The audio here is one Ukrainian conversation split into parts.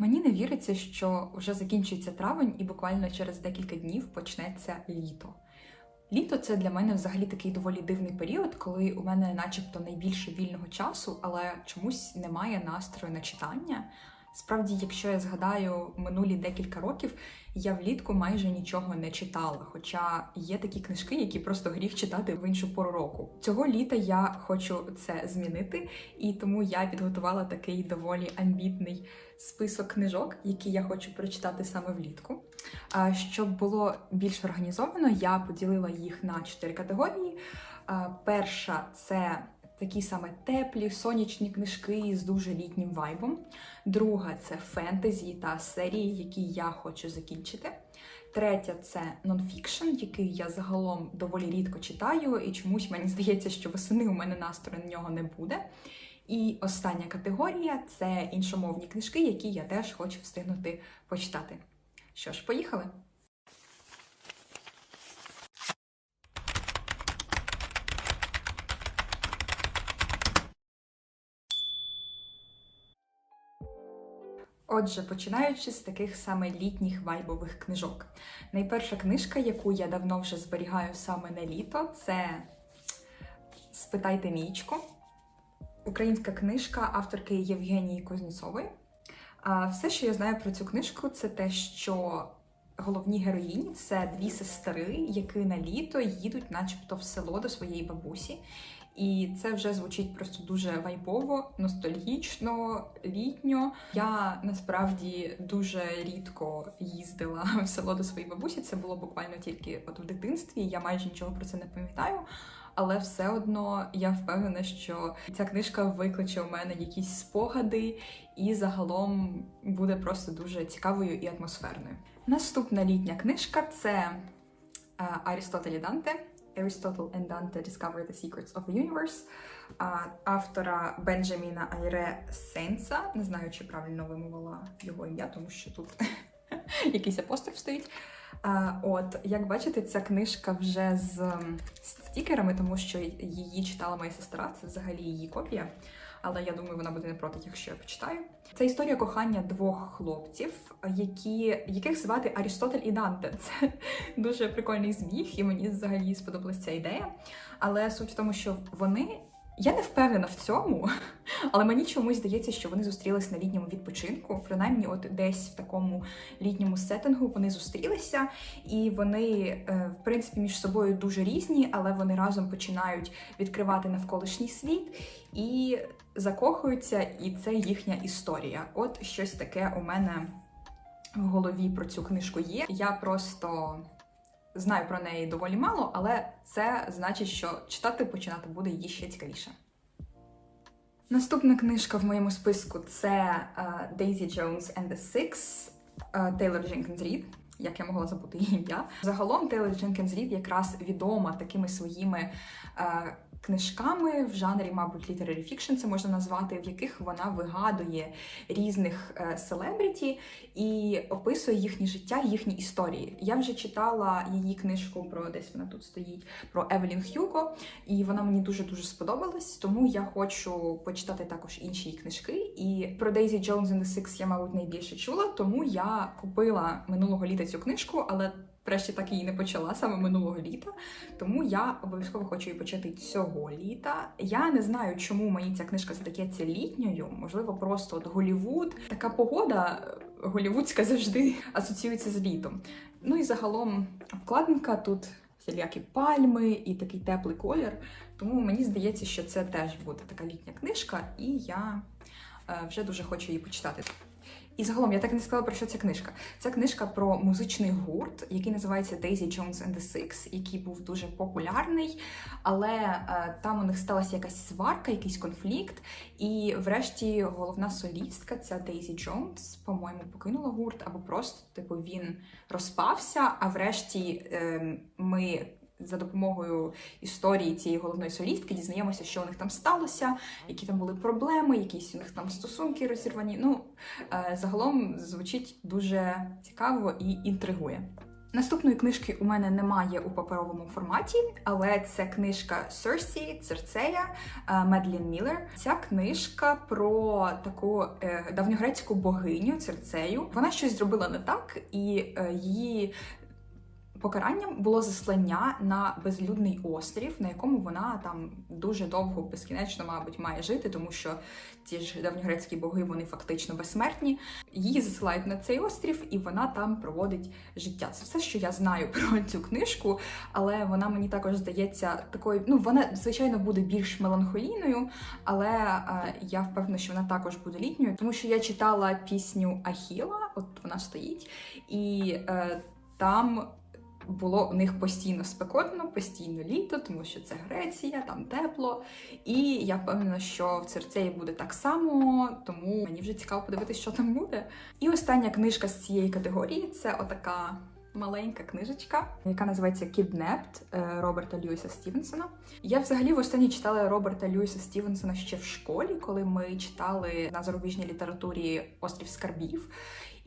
Мені не віриться, що вже закінчується травень і буквально через декілька днів почнеться літо. Літо це для мене взагалі такий доволі дивний період, коли у мене, начебто, найбільше вільного часу, але чомусь немає настрою на читання. Справді, якщо я згадаю минулі декілька років, я влітку майже нічого не читала. Хоча є такі книжки, які просто гріх читати в іншу пору року. Цього літа я хочу це змінити, і тому я підготувала такий доволі амбітний список книжок, які я хочу прочитати саме влітку. Щоб було більш організовано, я поділила їх на чотири категорії. Перша це такі саме теплі, сонячні книжки з дуже літнім вайбом. Друга це фентезі та серії, які я хочу закінчити. Третя це нонфікшн, який я загалом доволі рідко читаю, і чомусь мені здається, що восени у мене настрою на нього не буде. І остання категорія це іншомовні книжки, які я теж хочу встигнути почитати. Що ж, поїхали? Отже, починаючи з таких саме літніх вайбових книжок. Найперша книжка, яку я давно вже зберігаю саме на літо, це Спитайте мічку. Українська книжка авторки Євгенії Кузнєцової. Все, що я знаю про цю книжку, це те, що головні героїні це дві сестри, які на літо їдуть, начебто, в село до своєї бабусі. І це вже звучить просто дуже вайбово, ностальгічно, літньо. Я насправді дуже рідко їздила в село до своєї бабусі. Це було буквально тільки от в дитинстві. Я майже нічого про це не пам'ятаю. Але все одно я впевнена, що ця книжка викличе у мене якісь спогади, і загалом буде просто дуже цікавою і атмосферною. Наступна літня книжка це е, Арістотель і Данте. Aristotle and Dante Discover the Secrets of the Universe автора Бенджаміна Айре Сенса. Не знаю, чи правильно вимовила його ім'я, тому що тут якийсь апостроф стоїть. От, як бачите, ця книжка вже з стікерами, тому що її читала моя сестра, це взагалі її копія. Але я думаю, вона буде не проти, якщо я почитаю. Це історія кохання двох хлопців, які, яких звати Арістотель і Данте. Це дуже прикольний зміг, і мені взагалі сподобалася ця ідея. Але суть в тому, що вони. Я не впевнена в цьому, але мені чомусь здається, що вони зустрілись на літньому відпочинку. Принаймні, от десь в такому літньому сеттингу вони зустрілися, і вони, е, в принципі, між собою дуже різні, але вони разом починають відкривати навколишній світ і закохуються, і це їхня історія. От щось таке у мене в голові про цю книжку є. Я просто. Знаю про неї доволі мало, але це значить, що читати починати буде її ще цікавіше. Наступна книжка в моєму списку це е, Daisy Jones and the Six е, Тейлор Дженкінс Рід. Як я могла забути її ім'я. Загалом Тейлор Дженкінс Рід якраз відома такими своїми е, книжками в жанрі, мабуть, literary fiction це можна назвати, в яких вона вигадує різних селебріті і описує їхнє життя, їхні історії. Я вже читала її книжку про десь вона тут стоїть про Евелін Х'юго, і вона мені дуже дуже сподобалась. Тому я хочу почитати також інші її книжки. І про Jones and the Six я, мабуть, найбільше чула, тому я купила минулого літа цю книжку, але врешті так її не почала саме минулого літа. Тому я обов'язково хочу її почати цього літа. Я не знаю, чому мені ця книжка здається літньою. Можливо, просто от Голівуд. Така погода голівудська завжди асоціюється з літом. Ну і загалом вкладинка тут всілякі пальми і такий теплий колір. Тому мені здається, що це теж буде така літня книжка, і я е, вже дуже хочу її почитати. І загалом я так і не сказала про що ця книжка. Це книжка про музичний гурт, який називається Daisy Jones and the Six, який був дуже популярний, але е, там у них сталася якась сварка, якийсь конфлікт. І врешті головна солістка, ця Daisy Jones, по-моєму, покинула гурт, або просто типу він розпався. А врешті е, ми. За допомогою історії цієї головної солістки дізнаємося, що у них там сталося, які там були проблеми, якісь у них там стосунки розірвані. Ну, е, загалом звучить дуже цікаво і інтригує. Наступної книжки у мене немає у паперовому форматі, але це книжка Серсі, Церцея Медлін Міллер. Ця книжка про таку е, давньогрецьку богиню Церцею. Вона щось зробила не так, і е, її покаранням було заслання на безлюдний острів, на якому вона там дуже довго, безкінечно, мабуть, має жити, тому що ті ж давньогрецькі боги вони фактично безсмертні. Її засилають на цей острів, і вона там проводить життя. Це все, що я знаю про цю книжку, але вона мені також здається такою. Ну вона звичайно буде більш меланхолійною, але е, я впевнена, що вона також буде літньою, тому що я читала пісню Ахіла, от вона стоїть, і е, там. Було у них постійно спекотно, постійно літо, тому що це Греція, там тепло. І я впевнена, що в Церцеї буде так само, тому мені вже цікаво подивитися, що там буде. І остання книжка з цієї категорії це отака маленька книжечка, яка називається е, Роберта Льюіса Стівенсона. Я взагалі востаннє читала Роберта Льюіса Стівенсона ще в школі, коли ми читали на зарубіжній літературі Острів Скарбів.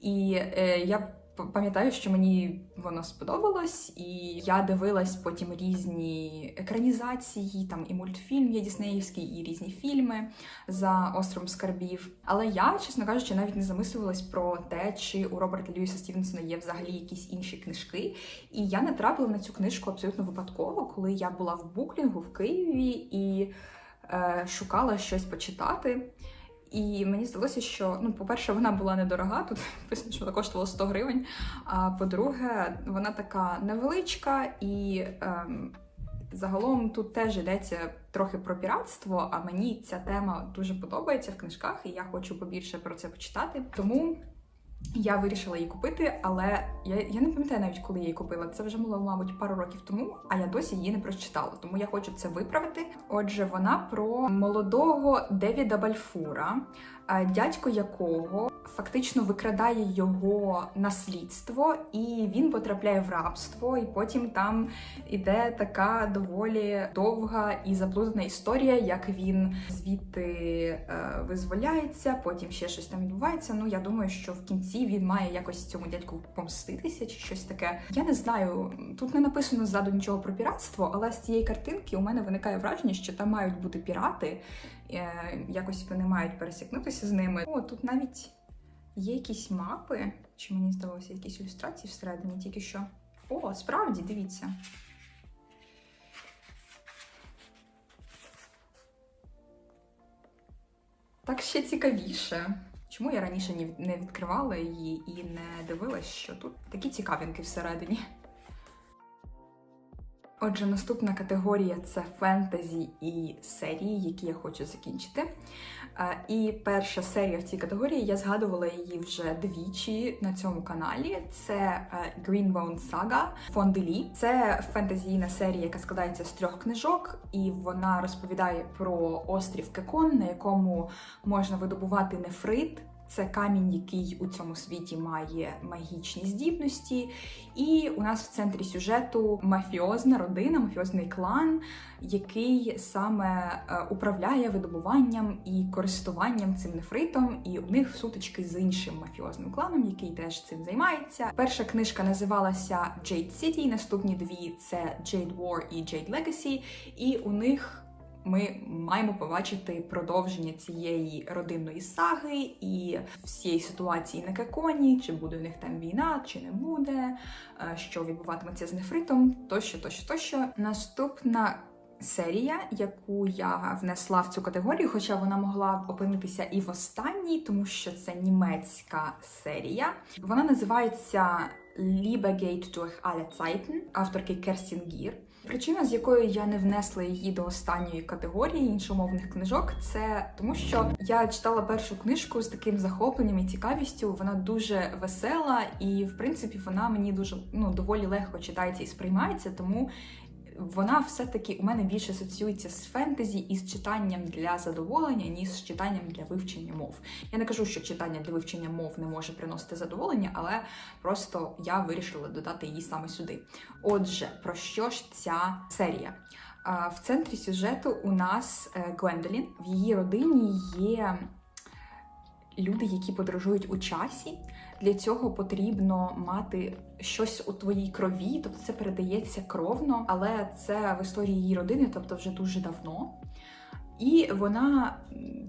І е, я пам'ятаю, що мені воно сподобалось, і я дивилась потім різні екранізації, там і мультфільм є Діснеївський, і різні фільми за островом скарбів. Але я, чесно кажучи, навіть не замислювалась про те, чи у Роберта Льюіса Стівенсона є взагалі якісь інші книжки. І я натрапила на цю книжку абсолютно випадково, коли я була в буклінгу в Києві і е, шукала щось почитати. І мені здалося, що ну, по-перше, вона була недорога, тут писано, що вона коштувала 100 гривень. А по-друге, вона така невеличка, і ем, загалом тут теж йдеться трохи про піратство. А мені ця тема дуже подобається в книжках, і я хочу побільше про це почитати. Тому я вирішила її купити, але я я не пам'ятаю навіть, коли я її купила. Це вже було, мабуть, пару років тому, а я досі її не прочитала. Тому я хочу це виправити. Отже, вона про молодого Девіда Бальфура, дядько якого фактично викрадає його наслідство, і він потрапляє в рабство. І потім там іде така доволі довга і заплутана історія, як він звідти е, визволяється, потім ще щось там відбувається. Ну я думаю, що в кінці він має якось цьому дядьку помститися чи щось таке. Я не знаю, тут не написано ззаду нічого про піратство, але з цієї картинки у мене виникає враження, що там мають бути пірати. Е, якось вони мають пересікнутися з ними. О, тут навіть є якісь мапи, чи мені здалося якісь ілюстрації всередині, тільки що. О, справді, дивіться. Так ще цікавіше. Чому я раніше не відкривала її і не дивилась, що тут такі цікавинки всередині. Отже, наступна категорія це фентезі і серії, які я хочу закінчити. І перша серія в цій категорії я згадувала її вже двічі на цьому каналі. Це е, Greenbone Saga Фонделі. Це фентезійна серія, яка складається з трьох книжок, і вона розповідає про острів Кекон, на якому можна видобувати нефрит. Це камінь, який у цьому світі має магічні здібності. І у нас в центрі сюжету мафіозна родина, мафіозний клан, який саме е, управляє видобуванням і користуванням цим нефритом. І у них сутички з іншим мафіозним кланом, який теж цим займається. Перша книжка називалася Jade City, наступні дві це Jade War і Jade Legacy. І у них ми маємо побачити продовження цієї родинної саги і всієї ситуації на Кеконі, чи буде у них там війна, чи не буде, е, що відбуватиметься з нефритом, тощо, тощо, тощо. Наступна. Серія, яку я внесла в цю категорію, хоча вона могла опинитися і в останній, тому що це німецька серія. Вона називається Liebe geht durch alle Zeiten, авторки Керстін Гір. Причина, з якою я не внесла її до останньої категорії іншомовних книжок, це тому, що я читала першу книжку з таким захопленням і цікавістю. Вона дуже весела, і в принципі вона мені дуже ну доволі легко читається і сприймається. Тому вона все-таки у мене більше асоціюється з фентезі і з читанням для задоволення, ніж з читанням для вивчення мов. Я не кажу, що читання для вивчення мов не може приносити задоволення, але просто я вирішила додати її саме сюди. Отже, про що ж ця серія? В центрі сюжету у нас е, Гвендолін. В її родині є люди, які подорожують у часі. Для цього потрібно мати щось у твоїй крові, тобто це передається кровно, але це в історії її родини, тобто вже дуже давно. І вона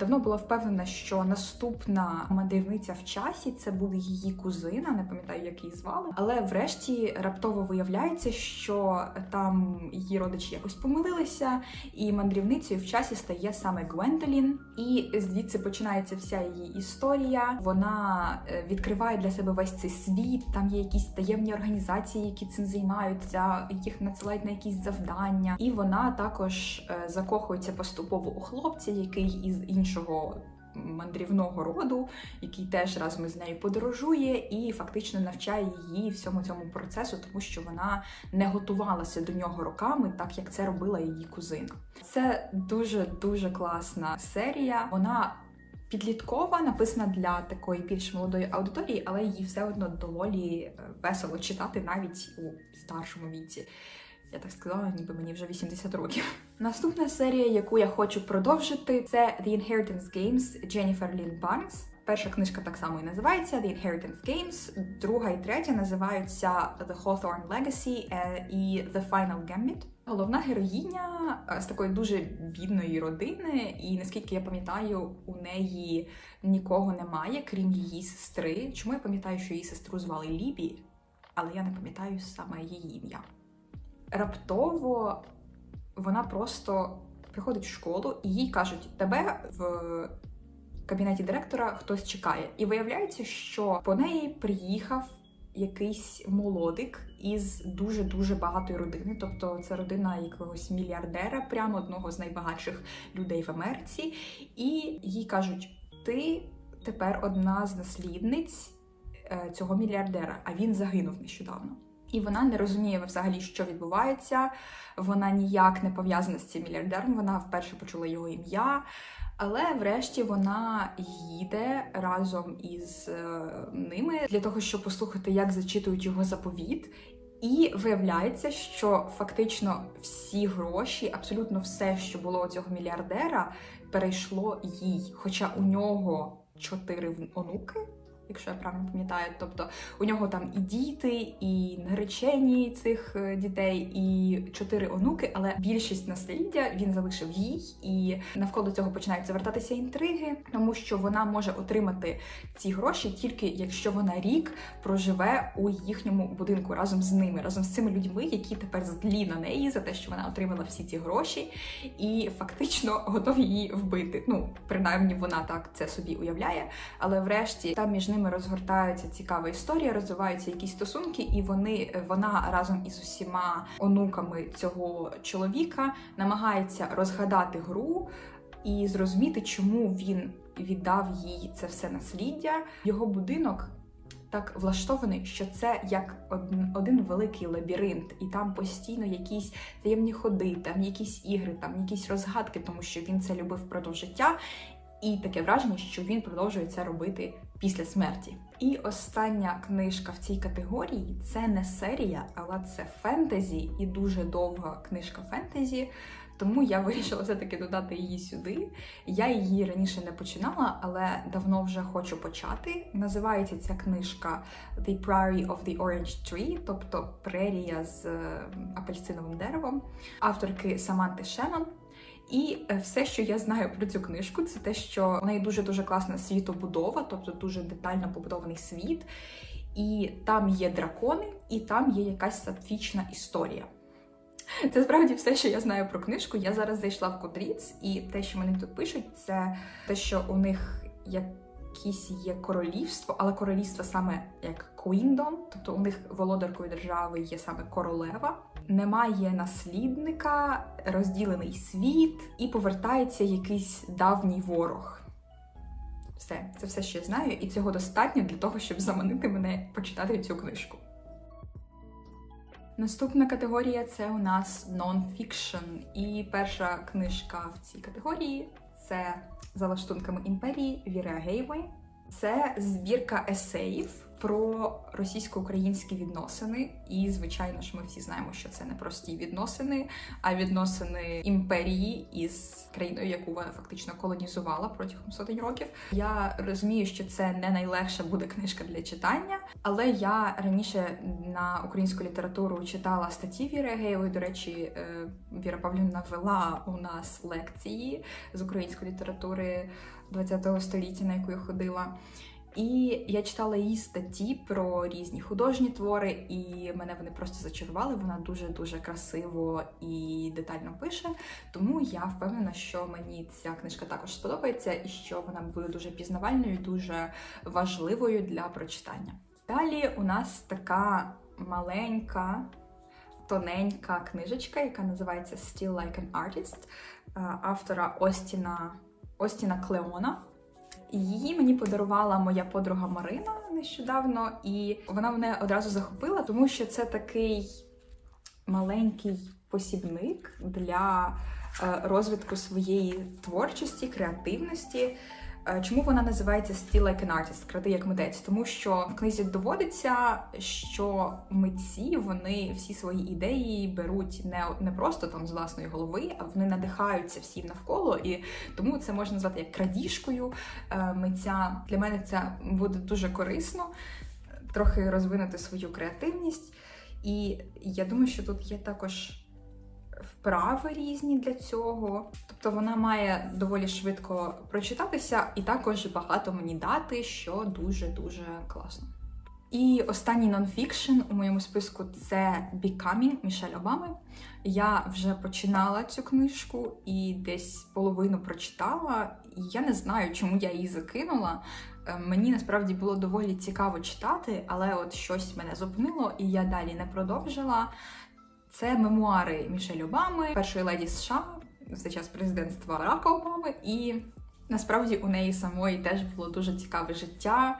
давно була впевнена, що наступна мандрівниця в часі це буде її кузина, не пам'ятаю, як її звали. Але врешті раптово виявляється, що там її родичі якось помилилися, і мандрівницею в часі стає саме Гвендолін. І звідси починається вся її історія. Вона е, відкриває для себе весь цей світ. Там є якісь таємні організації, які цим займаються, їх надсилають на якісь завдання. І вона також е, закохується поступово у хлопця, який із іншого. Мандрівного роду, який теж разом із нею подорожує, і фактично навчає її всьому цьому процесу, тому що вона не готувалася до нього роками, так як це робила її кузина. Це дуже дуже класна серія. Вона підліткова, написана для такої більш молодої аудиторії, але її все одно доволі е, весело читати навіть у старшому віці. Я так сказала, ніби мені вже 80 років. Наступна серія, яку я хочу продовжити, це The Inheritance Games Дженніфер Лін Барнс. Перша книжка так само і називається The Inheritance Games, друга і третя називаються The Hawthorne Legacy е, і The Final Gambit. Головна героїня е, з такої дуже бідної родини, і наскільки я пам'ятаю, у неї нікого немає, крім її сестри. Чому я пам'ятаю, що її сестру звали Лібі, але я не пам'ятаю саме її ім'я. Раптово вона просто приходить в школу і їй кажуть: тебе в кабінеті директора хтось чекає. І виявляється, що по неї приїхав якийсь молодик із дуже дуже багатої родини. Тобто це родина якогось мільярдера, прямо одного з найбагатших людей в Америці. І їй кажуть: ти тепер одна з наслідниць е, цього мільярдера, а він загинув нещодавно. І вона не розуміє взагалі, що відбувається. Вона ніяк не пов'язана з цим мільярдером. Вона вперше почула його ім'я. Але врешті вона їде разом із е, ними для того, щоб послухати, як зачитують його заповіт. І виявляється, що фактично всі гроші, абсолютно все, що було у цього мільярдера, перейшло їй. Хоча у нього чотири онуки, якщо я правильно пам'ятаю. Тобто у нього там і діти, і наречені цих е, дітей, і чотири онуки, але більшість насліддя він залишив їй, і навколо цього починають завертатися інтриги, тому що вона може отримати ці гроші тільки якщо вона рік проживе у їхньому будинку разом з ними, разом з цими людьми, які тепер злі на неї за те, що вона отримала всі ці гроші, і фактично готові її вбити. Ну, принаймні, вона так це собі уявляє. Але врешті там між ними розгортається цікава історія, розвиваються якісь стосунки, і вони вона разом із усіма онуками цього чоловіка намагається розгадати гру і зрозуміти, чому він віддав їй це все насліддя. Його будинок. Так влаштований, що це як один, один великий лабіринт, і там постійно якісь таємні ходи, там якісь ігри, там якісь розгадки, тому що він це любив впродовж життя, і таке враження, що він продовжує це робити після смерті. І остання книжка в цій категорії це не серія, але це фентезі і дуже довга книжка фентезі. Тому я вирішила все-таки додати її сюди. Я її раніше не починала, але давно вже хочу почати. Називається ця книжка The Prairie of the Orange Tree, тобто прерія з е, апельсиновим деревом, авторки Саманти Шеннон. І е, все, що я знаю про цю книжку, це те, що в неї дуже дуже класна світобудова, тобто дуже детально побудований світ. І там є дракони, і там є якась сатфічна історія. Це справді все, що я знаю про книжку. Я зараз зайшла в Goodreads, і те, що мені тут пишуть, це те, що у них якісь є королівство, але королівство саме як Queendom, тобто у них володаркою держави є саме королева. Немає наслідника, розділений світ, і повертається якийсь давній ворог. Все, це все, що я знаю, і цього достатньо для того, щоб заманити мене почитати цю книжку. Наступна категорія це у нас non-fiction. І перша книжка в цій категорії це за лаштунками імперії Віра Гейвей. Це збірка есеїв, про російсько-українські відносини. І, звичайно ж, ми всі знаємо, що це не прості відносини, а відносини імперії із країною, яку вона фактично колонізувала протягом сотень років. Я розумію, що це не найлегша буде книжка для читання, але я раніше на українську літературу читала статті Віри Агеєвої. До речі, е, Віра Павлівна вела у нас лекції з української літератури ХХ століття, на яку я ходила. І я читала її статті про різні художні твори, і мене вони просто зачарували. Вона дуже дуже красиво і детально пише. Тому я впевнена, що мені ця книжка також сподобається, і що вона буде дуже пізнавальною, дуже важливою для прочитання. Далі у нас така маленька, тоненька книжечка, яка називається Still Like an Artist е, автора Остіна, Остіна Клеона. Її мені подарувала моя подруга Марина нещодавно, і вона мене одразу захопила, тому що це такий маленький посібник для е, розвитку своєї творчості, креативності. Е, Чому вона називається Still Like an Artist, кради як митець? Тому що в книзі доводиться, що митці вони всі свої ідеї беруть не, не просто там з власної голови, а вони надихаються всім навколо, і тому це можна назвати як крадіжкою е, митця. Для мене це буде дуже корисно, трохи розвинути свою креативність. І я думаю, що тут є також вправи різні для цього. Тобто вона має доволі швидко прочитатися і також багато мені дати, що дуже-дуже класно. І останній нонфікшн у моєму списку це Becoming Мішель Обами. Я вже починала цю книжку і десь половину прочитала. І я не знаю, чому я її закинула. Е, Мені насправді було доволі цікаво читати, але от щось мене зупинило, і я далі не продовжила. Це мемуари Мішель Обами, першої леді США за час президентства Барака Обами. І насправді у неї самої теж було дуже цікаве життя.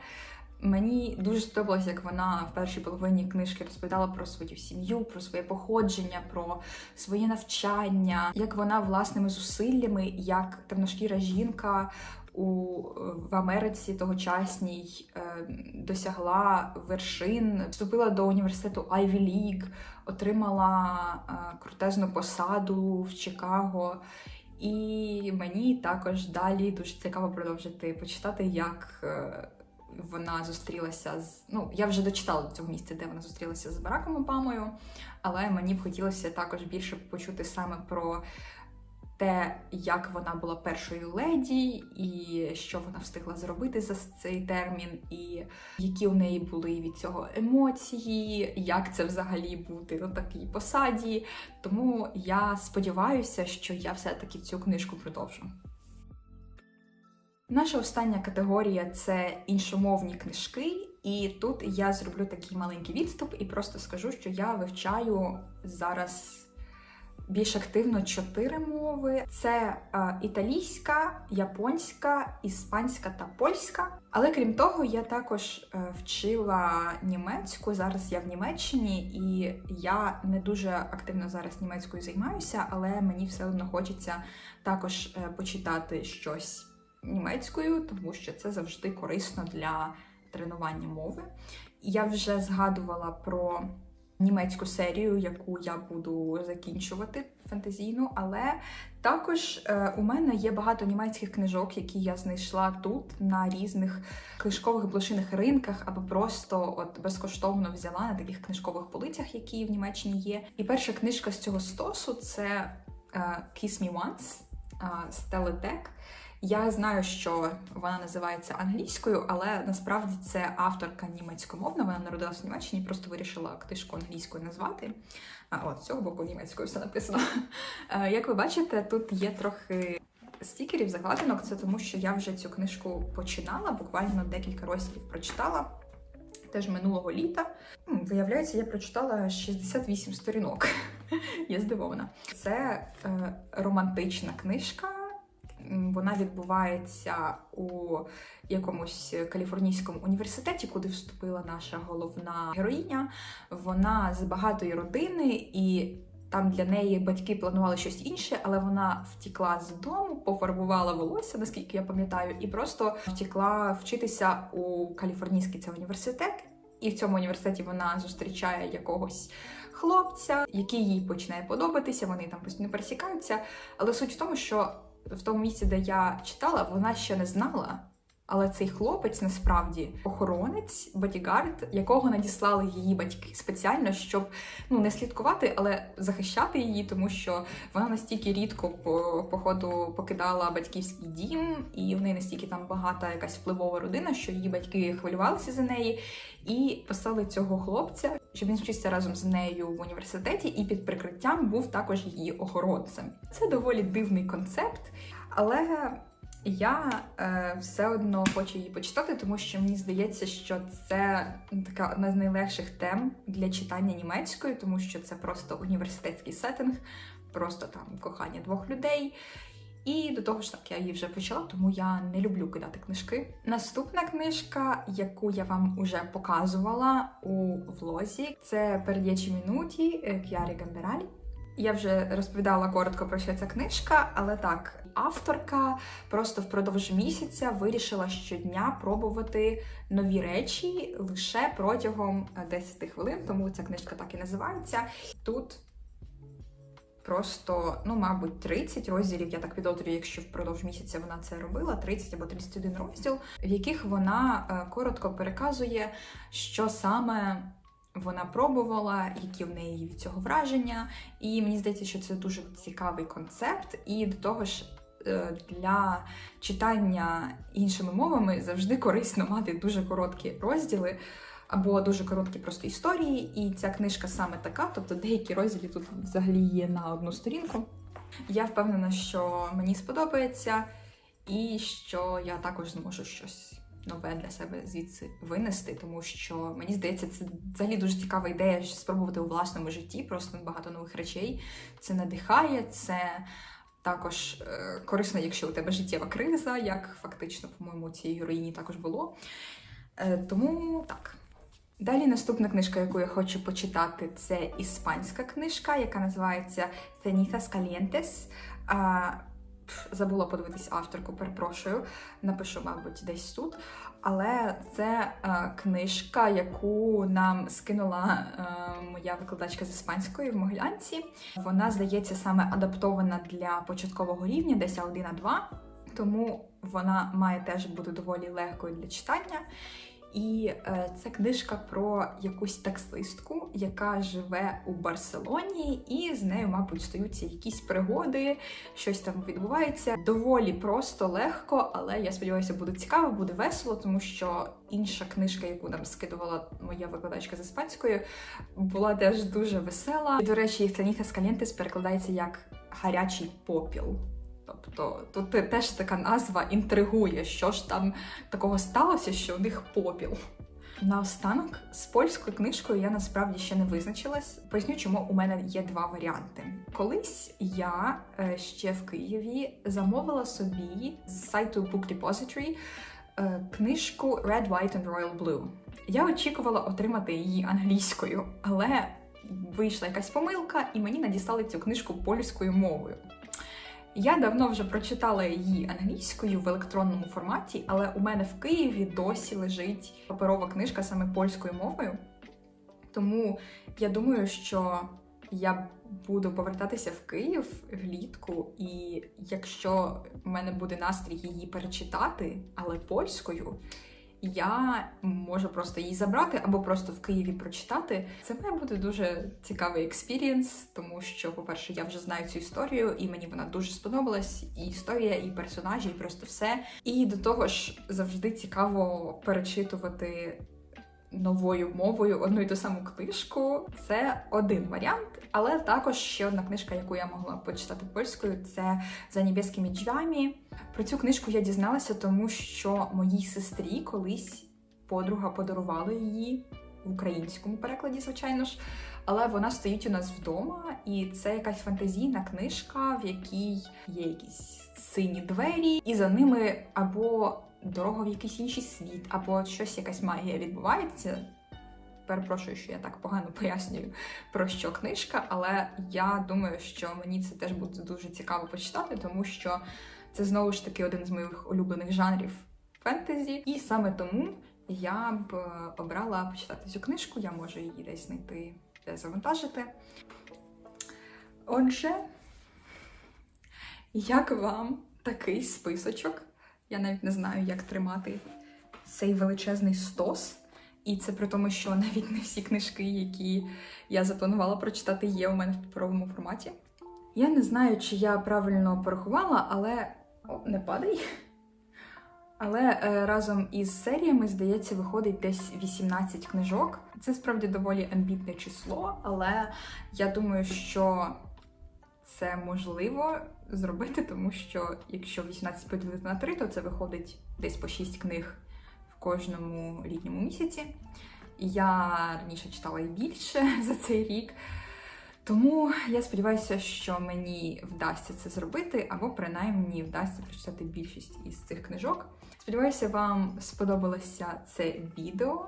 Мені дуже сподобалось, як вона в першій половині книжки розповідала про свою сім'ю, про своє походження, про своє навчання, як вона власними зусиллями, як темношкіра жінка у в Америці тогочасній е, досягла вершин, вступила до університету Ivy League, отримала е, крутезну посаду в Чикаго. І мені також далі дуже цікаво продовжити почитати, як е, вона зустрілася з. Ну, я вже дочитала до цього місця, де вона зустрілася з Бараком Обамою, але мені б хотілося також більше почути саме про те, як вона була першою леді, і що вона встигла зробити за цей термін, і які у неї були від цього емоції, як це взагалі бути на такій посаді. Тому я сподіваюся, що я все-таки цю книжку продовжу. Наша остання категорія це іншомовні книжки, і тут я зроблю такий маленький відступ і просто скажу, що я вивчаю зараз більш активно чотири мови: це е, італійська, японська, іспанська та польська. Але крім того, я також е, вчила німецьку. Зараз я в Німеччині, і я не дуже активно зараз німецькою займаюся, але мені все одно хочеться також е, почитати щось німецькою, тому що це завжди корисно для тренування мови. Я вже згадувала про німецьку серію, яку я буду закінчувати фантазійну, але також е, у мене є багато німецьких книжок, які я знайшла тут на різних книжкових блошиних ринках, або просто от безкоштовно взяла на таких книжкових полицях, які в Німеччині є. І перша книжка з цього стосу це е, Kiss Me Once е, Стелли Тек. Я знаю, що вона називається англійською, але насправді це авторка німецькомовна. Вона народилася в Німеччині, просто вирішила книжку англійською назвати. А з цього боку німецькою все написано. Е, Як ви бачите, тут є трохи стікерів, закладинок. Це тому, що я вже цю книжку починала, буквально декілька розділів прочитала. Теж минулого літа. Виявляється, я прочитала 68 сторінок. Я здивована. Це е, романтична книжка. Вона відбувається у якомусь каліфорнійському університеті, куди вступила наша головна героїня. Вона з багатої родини, і там для неї батьки планували щось інше, але вона втікла з дому, пофарбувала волосся, наскільки я пам'ятаю, і просто втекла вчитися у каліфорнійський це університет. і в цьому університеті вона зустрічає якогось хлопця, який їй починає подобатися. Вони там постійно пересікаються. Але суть в тому, що в тому місці, де я читала, вона ще не знала. Але цей хлопець насправді охоронець, бодігард, якого надіслали її батьки спеціально, щоб ну не слідкувати, але захищати її, тому що вона настільки рідко по походу покидала батьківський дім, і в неї настільки там багата якась впливова родина, що її батьки хвилювалися за неї, і послали цього хлопця, щоб він вчився разом з нею в університеті, і під прикриттям був також її охоронцем. Це доволі дивний концепт, але. Я е, все одно хочу її почитати, тому що мені здається, що це ну, така одна з найлегших тем для читання німецької, тому що це просто університетський сеттинг, просто там кохання двох людей. І до того ж так я її вже почала, тому я не люблю кидати книжки. Наступна книжка, яку я вам уже показувала у влозі, це «Пердячі минуті К'ярі Гамбералі. Я вже розповідала коротко про що ця книжка, але так, авторка просто впродовж місяця вирішила щодня пробувати нові речі лише протягом 10 хвилин, тому ця книжка так і називається. Тут просто, ну, мабуть, 30 розділів, я так підозрюю, якщо впродовж місяця вона це робила, 30 або 31 розділ, в яких вона е, коротко переказує, що саме вона пробувала, які в неї від цього враження. І мені здається, що це дуже цікавий концепт, і до того ж. е, Для читання іншими мовами завжди корисно мати дуже короткі розділи або дуже короткі просто історії. І ця книжка саме така, тобто деякі розділи тут взагалі є на одну сторінку. Я впевнена, що мені сподобається, і що я також зможу щось нове для себе звідси винести, тому що мені здається, це взагалі дуже цікава ідея спробувати у власному житті, просто багато нових речей. Це надихає, це також е, корисно, якщо у тебе життєва криза, як фактично, по-моєму, цій героїні також було. Е, тому так. Далі наступна книжка, яку я хочу почитати, це іспанська книжка, яка називається Cenizas Calientes. А, забула подивитись авторку, перепрошую, напишу, мабуть, десь тут. Але це е, книжка, яку нам скинула е, моя викладачка з іспанської в Могилянці. Вона, здається, саме адаптована для початкового рівня, десь А1 А2, тому вона має теж бути доволі легкою для читання. І е, це книжка про якусь таксистку, яка живе у Барселоні, і з нею, мабуть, стаються якісь пригоди, щось там відбувається. Доволі просто, легко, але я сподіваюся, буде цікаво, буде весело, тому що інша книжка, яку нам скидувала моя викладачка з іспанської, була теж дуже весела. І, до речі, Фланіха Скалєнтес перекладається як гарячий попіл. Тобто тут теж така назва інтригує, що ж там такого сталося, що у них попіл. Наостанок з польською книжкою я насправді ще не визначилась. Поясню, чому у мене є два варіанти. Колись я е, ще в Києві замовила собі з сайту Book Depository е, книжку Red, White and Royal Blue. Я очікувала отримати її англійською, але вийшла якась помилка, і мені надіслали цю книжку польською мовою. Я давно вже прочитала її англійською в електронному форматі, але у мене в Києві досі лежить паперова книжка саме польською мовою. Тому я думаю, що я буду повертатися в Київ влітку, і якщо в мене буде настрій її перечитати, але польською, я можу просто її забрати або просто в Києві прочитати. Це має бути дуже цікавий експірієнс, тому що, по-перше, я вже знаю цю історію, і мені вона дуже сподобалась. І історія, і персонажі, і просто все. І до того ж, завжди цікаво перечитувати. Новою мовою одну і ту саму книжку це один варіант, але також ще одна книжка, яку я могла почитати польською, це за небеськими дзвами. Про цю книжку я дізналася, тому що моїй сестрі колись подруга подарувала її в українському перекладі, звичайно ж. Але вона стоїть у нас вдома, і це якась фантазійна книжка, в якій є якісь сині двері, і за ними або дорога в якийсь інший світ, або щось, якась магія відбувається. Перепрошую, що я так погано пояснюю про що книжка, але я думаю, що мені це теж буде дуже цікаво почитати, тому що це знову ж таки один з моїх улюблених жанрів фентезі. І саме тому я б е, обрала почитати цю книжку. Я можу її десь знайти, де завантажити. Отже, як вам такий списочок? Я навіть не знаю, як тримати цей величезний стос. І це при тому, що навіть не всі книжки, які я запланувала прочитати, є у мене в паперовому форматі. Я не знаю, чи я правильно порахувала, але О, не падай. Але е, разом із серіями, здається, виходить десь 18 книжок. Це справді доволі амбітне число, але я думаю, що це можливо зробити, тому що якщо 18 поділити на 3, то це виходить десь по 6 книг в кожному літньому місяці. Я раніше читала і більше за цей рік. Тому я сподіваюся, що мені вдасться це зробити, або принаймні вдасться прочитати більшість із цих книжок. Сподіваюся, вам сподобалося це відео.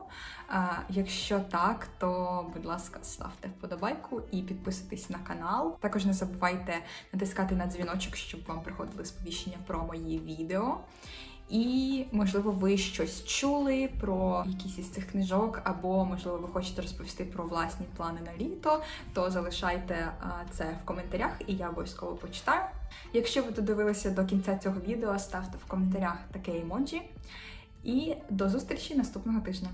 Якщо так, то будь ласка, ставте вподобайку і підписуйтесь на канал. Також не забувайте натискати на дзвіночок, щоб вам приходили сповіщення про мої відео. І, можливо, ви щось чули про якісь із цих книжок, або, можливо, ви хочете розповісти про власні плани на літо, то залишайте це в коментарях, і я обов'язково почитаю. Якщо ви додивилися до кінця цього відео, ставте в коментарях таке емоджі. І до зустрічі наступного тижня.